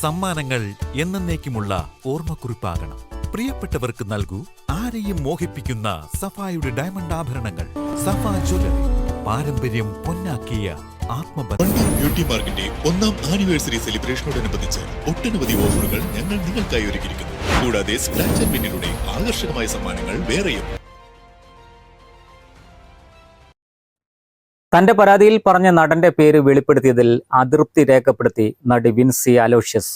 സമ്മാനങ്ങൾ എന്നേക്കുമുള്ള ഓർമ്മക്കുറിപ്പാകണം. പ്രിയപ്പെട്ടവർക്ക് നൽകൂ ആരെയും മോഹിപ്പിക്കുന്ന സഫായുടെ ഡയമണ്ട് ആഭരണങ്ങൾ. സഫ ജ്വല്ലറി പാരമ്പര്യം പൊന്നാക്കിയ ബ്യൂട്ടി ഒന്നാം ആനിവേഴ്സറി സെലിബ്രേഷനോടനുബന്ധിച്ച് ഒട്ടനവധി ഓഫറുകൾ ഞങ്ങൾ നിങ്ങൾക്കായി ഒരുക്കിയിരിക്കുന്നു. കൂടാതെ സ്ക്രാച്ച് ആൻഡ് ആകർഷകമായ സമ്മാനങ്ങൾ വേറെയും. തന്റെ പരാതിയിൽ പറഞ്ഞ നടന്റെ പേര് വെളിപ്പെടുത്തിയതിൽ അതൃപ്തി രേഖപ്പെടുത്തി നടി വിൻസി അലോഷ്യസ്.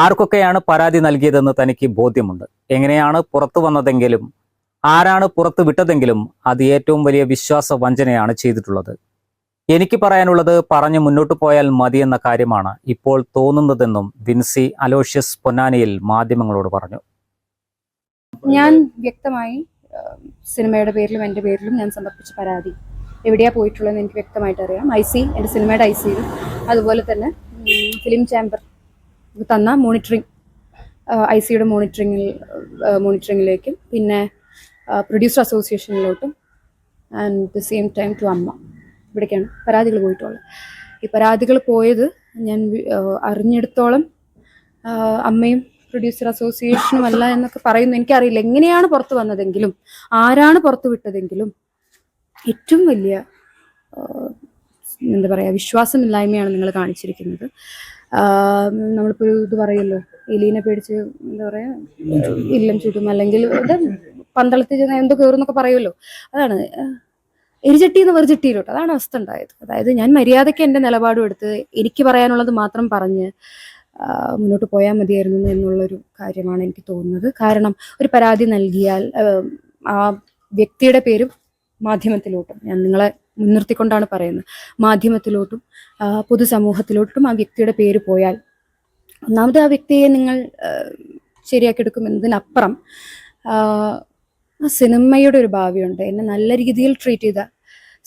ആർക്കൊക്കെയാണ് പരാതി നൽകിയതെന്ന് തനിക്ക് ബോധ്യമുണ്ട്. എങ്ങനെയാണ് പുറത്തു വന്നതെങ്കിലും ആരാണ് പുറത്തു വിട്ടതെങ്കിലും അത് ഏറ്റവും വലിയ വിശ്വാസ വഞ്ചനയാണ് ചെയ്തിട്ടുള്ളത്. എനിക്ക് പറയാനുള്ളത് പറഞ്ഞു മുന്നോട്ട് പോയാൽ മതിയെന്ന കാര്യമാണ് ഇപ്പോൾ തോന്നുന്നതെന്നും വിൻസി അലോഷ്യസ് പൊന്നാനിയിൽ മാധ്യമങ്ങളോട് പറഞ്ഞു. ഞാൻ വ്യക്തമായി സിനിമയുടെ പേരിലും എന്റെ പേരിലും ഞാൻ സമർപ്പിച്ച പരാതി. എവിടെയാ പോയിട്ടുള്ളതെന്ന് എനിക്ക് വ്യക്തമായിട്ട് അറിയാം. ഐ സി എന്റെ സിനിമയുടെ ഐ സി അതുപോലെ തന്നെ ഫിലിം ചാമ്പർ തന്ന മോണിറ്ററിങ് ഐ സിയുടെ മോണിറ്ററിങ്ങിൽ മോണിറ്ററിങ്ങിലേക്കും പിന്നെ producer അസോസിയേഷനിലോട്ടും and the same time to Amma. ഇവിടേക്കാണ് പരാതികൾ പോയിട്ടുള്ളത്. ഈ പരാതികൾ പോയത് ഞാൻ അറിഞ്ഞെടുത്തോളം അമ്മയും പ്രൊഡ്യൂസർ അസോസിയേഷനും അല്ല എന്നൊക്കെ പറയുന്നു. എനിക്കറിയില്ല എങ്ങനെയാണ് പുറത്തു വന്നതെങ്കിലും ആരാണ് പുറത്തു വിട്ടതെങ്കിലും ഏറ്റവും വലിയ എന്താ പറയുക വിശ്വാസമില്ലായ്മയാണ് നിങ്ങൾ കാണിച്ചിരിക്കുന്നത്. നമ്മളിപ്പോൾ ഒരു ഇത് പറയുമല്ലോ എലീനെ പേടിച്ച് എന്താ പറയുക ഇല്ലം ചുറ്റും അല്ലെങ്കിൽ പന്തളത്തിൽ ചെന്ന് എന്തോ കയറുന്നൊക്കെ പറയുമല്ലോ. അതാണ് എരിചട്ടി എന്ന് വെറുചട്ടിയിലോട്ട് അതാണ് അവസ്ഥ ഉണ്ടായത്. അതായത് ഞാൻ മര്യാദയ്ക്ക് എന്റെ നിലപാടും എടുത്ത് എനിക്ക് പറയാനുള്ളത് മാത്രം പറഞ്ഞ് മുന്നോട്ട് പോയാൽ മതിയായിരുന്നു എന്നുള്ളൊരു കാര്യമാണ് എനിക്ക് തോന്നുന്നത്. കാരണം ഒരു പരാതി നൽകിയാൽ ആ വ്യക്തിയുടെ പേരും മാധ്യമത്തിലോട്ടും. ഞാൻ നിങ്ങളെ മുൻനിർത്തിക്കൊണ്ടാണ് പറയുന്നത്. മാധ്യമത്തിലോട്ടും പൊതുസമൂഹത്തിലോട്ടും ആ വ്യക്തിയുടെ പേര് പോയാൽ ഒന്നാമത് ആ വ്യക്തിയെ നിങ്ങൾ ശരിയാക്കി ശരിയാക്കിയെടുക്കും എന്നതിനപ്പുറം സിനിമയുടെ ഒരു ഭാവിയുണ്ട്. എന്നെ നല്ല രീതിയിൽ ട്രീറ്റ് ചെയ്ത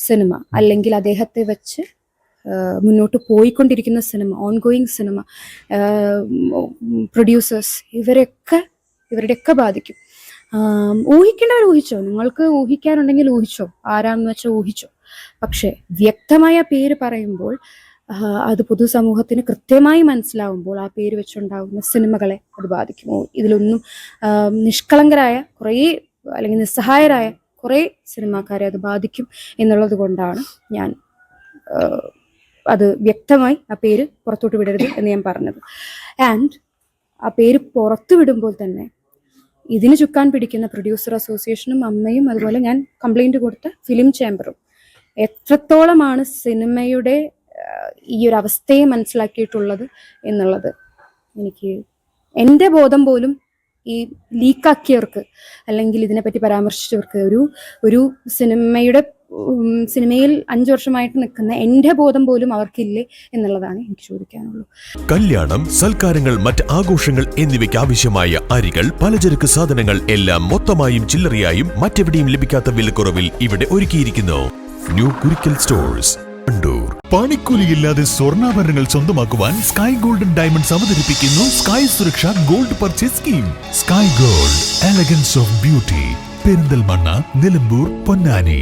സിനിമ അല്ലെങ്കിൽ അദ്ദേഹത്തെ വെച്ച് മുന്നോട്ട് പോയിക്കൊണ്ടിരിക്കുന്ന cinema ongoing cinema producers ഇവരൊക്കെ ഇവരുടെയൊക്കെ ബാധിക്കും. ഊഹിക്കേണ്ടവർ ഊഹിച്ചോ? നിങ്ങൾക്ക് ഊഹിക്കാനുണ്ടെങ്കിൽ ഊഹിച്ചോ? ആരാന്ന് വെച്ചാൽ ഊഹിച്ചോ? പക്ഷേ വ്യക്തമായ പേര് പറയുമ്പോൾ അത് പൊതുസമൂഹത്തിന് കൃത്യമായി മനസ്സിലാവുമ്പോൾ ആ പേര് വെച്ചുണ്ടാകുന്ന സിനിമകളെ അത് ബാധിക്കുമോ? ഇതിലൊന്നും നിഷ്കളങ്കരായ കുറേ അല്ലെങ്കിൽ നിസ്സഹായരായ കുറേ സിനിമാക്കാരെ അത് ബാധിക്കും എന്നുള്ളത് കൊണ്ടാണ് ഞാൻ അത് വ്യക്തമായി ആ പേര് പുറത്തോട്ട് വിടരുത് എന്ന് ഞാൻ പറഞ്ഞത്. ആൻഡ് ആ പേര് പുറത്തു വിടുമ്പോൾ തന്നെ ഇതിന് ചുക്കാൻ പിടിക്കുന്ന പ്രൊഡ്യൂസർ അസോസിയേഷനും അമ്മയും അതുപോലെ ഞാൻ കംപ്ലൈന്റ് കൊടുത്ത ഫിലിം ചേംബറും എത്രത്തോളമാണ് സിനിമയുടെ ഈ ഒരു അവസ്ഥയെ മനസ്സിലാക്കിയിട്ടുള്ളത് എന്നുള്ളത് എനിക്ക് എന്റെ ബോധം പോലും ഈ ലീക്കാക്കിയവർക്ക് അല്ലെങ്കിൽ ഇതിനെപ്പറ്റി പരാമർശിച്ചവർക്ക് ഒരു ഒരു സിനിമയുടെ സിനിമയിൽ അഞ്ചു വർഷമായിട്ട് നിൽക്കുന്ന എന്റെ ബോധം പോലും അവർക്കില്ലേ എന്നുള്ളതാണ് എനിക്ക് ചോദിക്കാനുള്ളൂ. കല്യാണം സൽക്കാരങ്ങൾ മറ്റ് ആഘോഷങ്ങൾ എന്നിവയ്ക്ക് ആവശ്യമായ അരികൾ പലചരക്ക് സാധനങ്ങൾ എല്ലാം മൊത്തമായും ചില്ലറയായും മറ്റെവിടെയും ലഭിക്കാത്ത വിലക്കുറവിൽ ഇവിടെ ഒരുക്കിയിരിക്കുന്നു. New Kurikkal stores Kandoor. പണിക്കൂലിയില്ലാതെ സ്വർണാഭരണങ്ങൾ സ്വന്തമാക്കുവാൻ സ്കൈ ഗോൾഡൻ ഡയമണ്ട്സ് അവതരിപ്പിക്കുന്നു സ്കൈ സുരക്ഷ gold purchase scheme sky gold elegance of beauty Perinthalmanna Nilambur Ponnani.